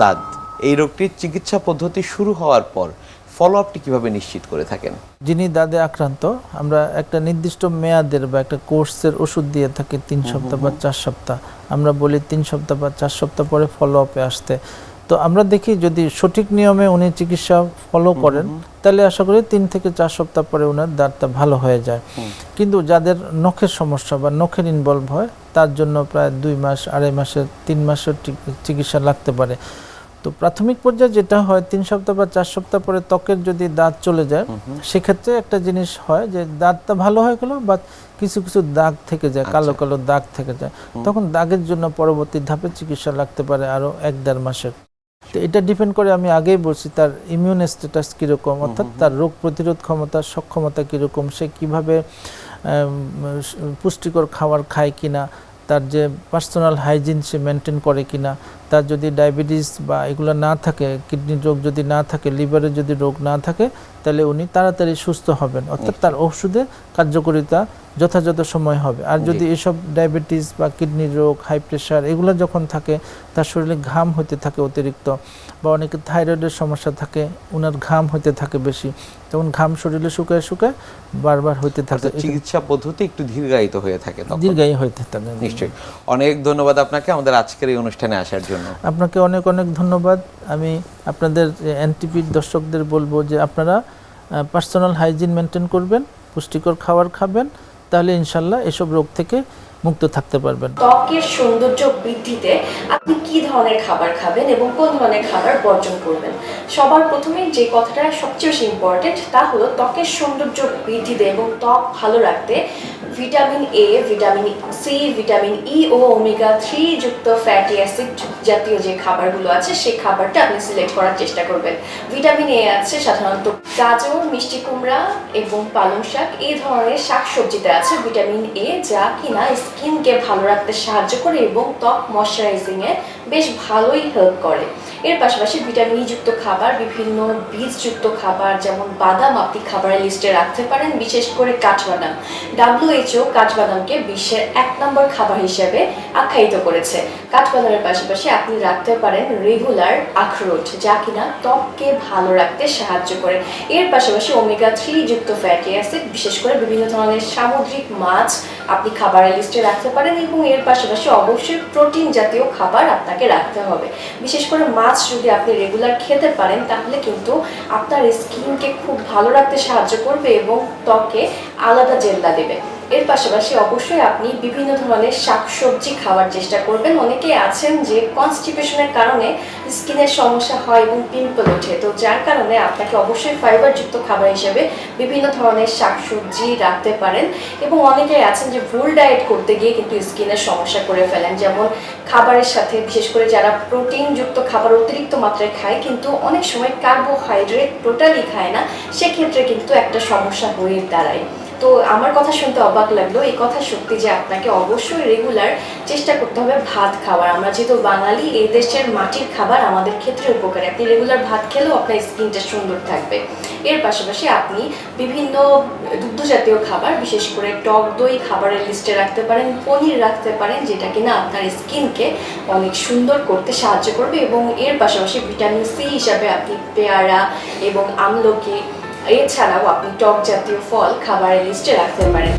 দাঁত। এই রোগটির চিকিৎসা পদ্ধতি শুরু হওয়ার পর ফলো আপটি কীভাবে নিশ্চিত করে থাকেন? যিনি দাঁতে আক্রান্ত আমরা একটা নির্দিষ্ট মেয়াদের বা একটা কোর্সের ওষুধ দিয়ে থাকি তিন সপ্তাহ বা চার সপ্তাহ। আমরা বলি তিন সপ্তাহ বা চার সপ্তাহ পরে ফলো আপে আসতে। তো আমরা দেখি যদি সঠিক নিয়মে উনি চিকিৎসা ফলো করেন তাহলে আশা করি তিন থেকে চার সপ্তাহ পরে ওনার দাঁতটা ভালো হয়ে যায়। কিন্তু যাদের নখের সমস্যা বা নখের ইনভলভ হয় তার জন্য প্রায় দুই মাস আড়াই মাসের তিন মাসের চিকিৎসা লাগতে পারে। তো প্রাথমিক পর্যায়ে যেটা হয় তিন সপ্তাহ বা চার সপ্তাহ পরে ত্বকের যদি দাঁত চলে যায় সেক্ষেত্রে একটা জিনিস হয় যে দাঁতটা ভালো হয়ে গেল বা কিছু কিছু দাগ থেকে যায় কালো আচ্ছা। কালো দাগ থেকে যায়। তখন দাগের জন্য পরবর্তী ধাপে চিকিৎসা লাগতে পারে আরও এক দেড় মাসের। তো এটা ডিপেন্ড করে আমি আগেই বলছি তার ইমিউন স্ট্যাটাস কীরকম অর্থাৎ তার রোগ প্রতিরোধ ক্ষমতা সক্ষমতা কীরকম সে কীভাবে পুষ্টিকর খাবার খায় কিনা তার যে পার্সোনাল হাইজিন সে মেনটেন করে কিনা তার যদি ডায়াবেটিস বা এগুলো না থাকে কিডনি রোগ যদি না থাকে লিভারের যদি রোগ না থাকে তাহলে উনি তাড়াতাড়ি সুস্থ হবেন। অর্থাৎ তার ওষুধে কার্যকারিতা যথাযথ সময় হবে। আর যদি এসব ডায়াবেটিস বা কিডনির রোগ হাই প্রেশার এগুলো যখন থাকে তার শরীরে ঘাম হতে থাকে অতিরিক্ত বা অনেকে থাইরয়েডের সমস্যা থাকে ওনার ঘাম হতে থাকে বেশি তখন ঘাম শরীরে শুকায় শুকায় বারবার হতে থাকে। চিকিৎসা পদ্ধতি একটু দীর্ঘায়িত হয়ে থাকে দীর্ঘায়ী হতে থাকে। নিশ্চয়ই। অনেক ধন্যবাদ আপনাকে। আমাদের আজকের এই অনুষ্ঠানে আসার জন্য। আপনাকে অনেক অনেক ধন্যবাদ। আমি আপনাদের এনটিপির দর্শকদের বলব যে আপনারা পার্সোনাল হাইজিন মেনটেন করবেন পুষ্টিকর খাবার খাবেন তাহলে ইনশাল্লাহ এসব রোগ থেকে মুক্ত থাকতে পারবেন। ত্বকের সৌন্দর্য বৃদ্ধিতে আপনি কি ধরনের খাবার খাবেন এবং কোন ধরনের খাবার বর্জন করবেন? সবার প্রথমে যে কথাটা সবচেয়ে বেশি ইম্পর্টেন্ট তা হলো ত্বকের সৌন্দর্য বৃদ্ধিতে এবং ত্বক ভালো রাখতে vitamin A vitamin C vitamin E ও ওমেগা থ্রি যুক্ত ফ্যাটি অ্যাসিড জাতীয় যে খাবারগুলো আছে, সেই খাবারটা আপনি সিলেক্ট করার চেষ্টা করবেন। ভিটামিন এ আছে সাধারণত গাজর, মিষ্টি কুমড়া এবং পালং শাক। এই ধরনের শাকসবজিতে আছে ভিটামিন এ যা কিনা স্কিনকে ভালো রাখতে সাহায্য করে এবং ত্বক ময়শ্চারাইজিংয়ে বেশ ভালোই হেল্প করে। এর পাশাপাশি ভিটামিন যুক্ত খাবার, বিভিন্ন বীজযুক্ত খাবার, যেমন বাদাম আপনি খাবারের লিস্টে রাখতে পারেন, বিশেষ করে কাঠবাদাম ডাব্লিউএইচও কাঠবাদামকে বিশ্বের এক নম্বর খাবার হিসেবে আখ্যায়িত করেছে। কাঠবাদামের পাশাপাশি আপনি রাখতে পারেন রেগুলার আখরোট, যা কিনা ত্বককে ভালো রাখতে সাহায্য করে। এর পাশাপাশি ওমেগা থ্রি যুক্ত ফ্যাটি অ্যাসিড বিশেষ করে বিভিন্ন ধরনের সামুদ্রিক মাছ আপনি খাবারের লিস্টে রাখতে পারেন এবং এর পাশাপাশি অবশ্যই প্রোটিন জাতীয় খাবার আপনাকে রাখতে হবে। বিশেষ করে মাছ যদি আপনি রেগুলার খেতে পারেন, তাহলে কিন্তু আপনার স্কিনকে খুব ভালো রাখতে সাহায্য করবে এবং ত্বকে আলাদা জেল্লা দেবে। এর পাশাপাশি অবশ্যই আপনি বিভিন্ন ধরনের শাকসবজি খাওয়ার চেষ্টা করবেন। অনেকেই আছেন যে কনস্টিপেশনের কারণে স্কিনের সমস্যা হয় এবং পিম্পল ওঠে। তো যার কারণে আপনাকে অবশ্যই ফাইবারযুক্ত খাবার হিসেবে বিভিন্ন ধরনের শাকসবজি রাখতে পারেন এবং অনেকেই আছেন যে ভুল ডায়েট করতে গিয়ে কিন্তু স্কিনের সমস্যা করে ফেলেন। যেমন খাবারের সাথে, বিশেষ করে যারা প্রোটিনযুক্ত খাবার অতিরিক্ত মাত্রায় খায় কিন্তু অনেক সময় কার্বোহাইড্রেট টোটালি খায় না, সেক্ষেত্রে কিন্তু একটা সমস্যা হয়ে দাঁড়ায়। তো আমার কথা শুনতে অবাক লাগল। এই কথা সত্যি যে আপনাকে অবশ্যই রেগুলার চেষ্টা করতে হবে ভাত খাওয়ার। আমরা যেহেতু বাঙালি, এই দেশের মাটির খাবার আমাদের ক্ষেত্রে উপকারী। আপনি রেগুলার ভাত খেলেও আপনার স্কিনটা সুন্দর থাকবে। এর পাশাপাশি আপনি বিভিন্ন দুগ্ধ জাতীয় খাবার, বিশেষ করে টক দই খাবারের লিস্টে রাখতে পারেন, পনির রাখতে পারেন, যেটা কিনা আপনার স্কিনকে অনেক সুন্দর করতে সাহায্য করবে এবং এর পাশাপাশি ভিটামিন সি হিসাবে আপনি পেয়ারা এবং আমলকি এছাড়াও আপনি টক জাতীয় ফল খাবারের লিস্টে রাখতে পারেন।